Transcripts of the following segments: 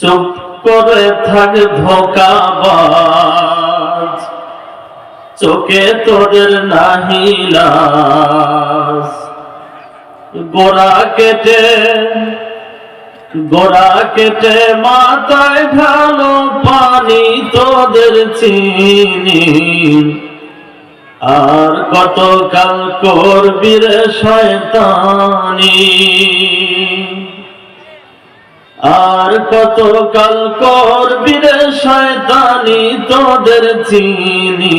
চুপ করে থাক ধোকাবাজ। চোখে তোদের নাহিলাস গোড়া কেটে গোড়া কেটে মাথায় ঢালো পানি তোদের চিনি। আর কত কাল করবি রে শয়তানি? আর কত কাল করবি রে শয়তানি তোদের চিনি?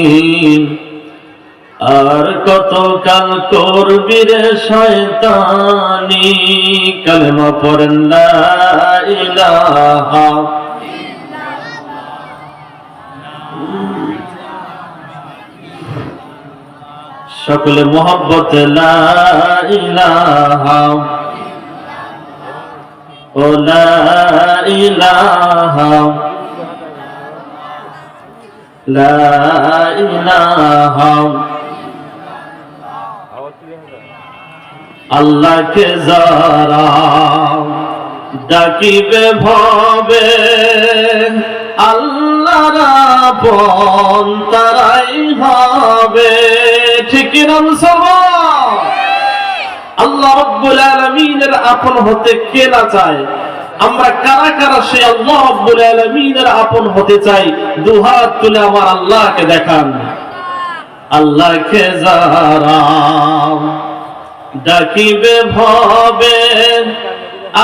আর কত কাল করবি রে শয়তানি? কালেমা পড়েন লা ইলাহা। সকলে মোহব্বত লা ইলাহা। আল্লাহকে যারা ডাকিবে ভবে আল্লাহর আপন তারাই হবে। ঠিক না মুসলমান? আল্লাহ রব্বুল আলামিনের আপন হতে কে না চায়? আমরা কারা কারা সে আল্লাহ রব্বুল আলামিনের আপন হতে চাই? দুহাত তুলে আমার আল্লাহকে দেখান। আল্লাহকে যারা ডাকিবে ভবে,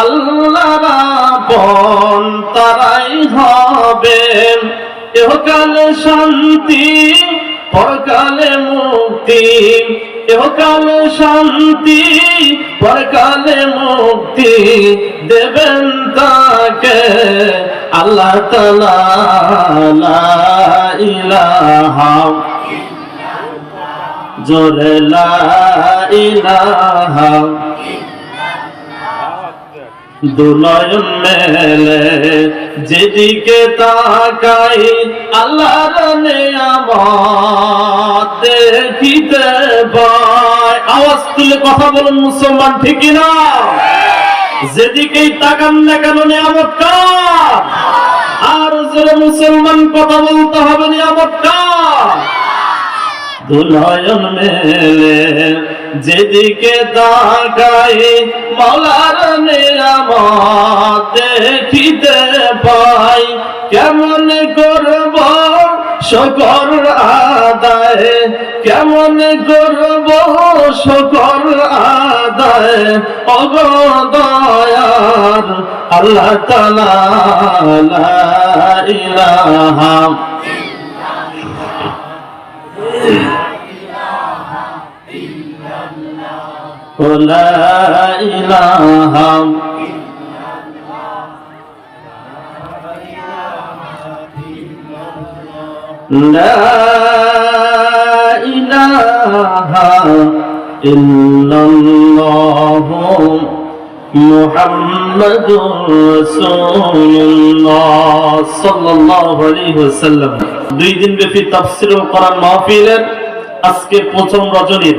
আল্লাহর আপন তারাই হবে। এহকালে শান্তি পরকালে মুক্তি এহকালে শান্তি পরকালে মুক্তি দেবেন তাকে আল্লাহ তালা জোরে লা ইলাহা দুনয়ন মেলে, যেদিকে তাকাই আল্লাহর নিয়ামত দেখিতে পাই আওয়াজ তুলে কথা বলুন মুসলমান, ঠিক না? যেদিকেই তাকান না কেন নিয়ামত কার? আর জোরে মুসলমান কথা বলতে হবে নিয়ামত কার? দুনয়ন মেলে যেদিকে তাকাই মাওলার নিয়ামত দেখিতে পাই। কেমন করব শকর আদায়? কেমন করব শকর আদায়? অগদয়ার আল্লাহ তালা ইলাহা لا إله لا إله إلا الله محمد رسول الله صلى الله عليه وسلم দুই দিন ব্যাপী তাফসীর ও কোরআন মাহফিলের আজকে প্রথম রজনীর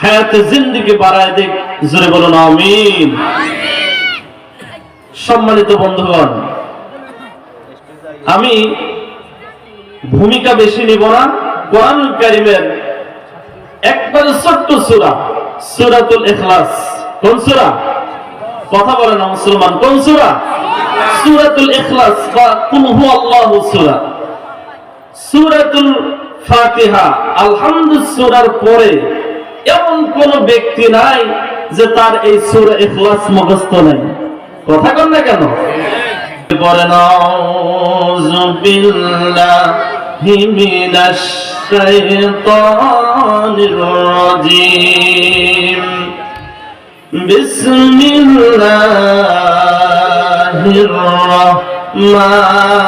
হায়াতে জিন্দিগি বাড়ায় দিক। জোরে বলুন, আমিন। সম্মানিত বন্ধুগণ, আমি ভূমিকা বেশি নিব না। কোরআন কারিমের একবারে ছোট্ট সূরা, সূরাতুল ইখলাস। কোন সূরা? কথা বলে না, মুসলমান। কোন সূরা? সূরাতুল ইখলাস। বা কুল হুয়াল্লাহু সূরা। সূরাতুল ফাতিহা আলহামদুলিল্লাহ সূরার পরে এমন কোন ব্যক্তি নাই যে তার এই সূরা ইখলাস মুখস্থ নাই। কথা কন না কেন? রাজীম। বিসমিল্লাহির মা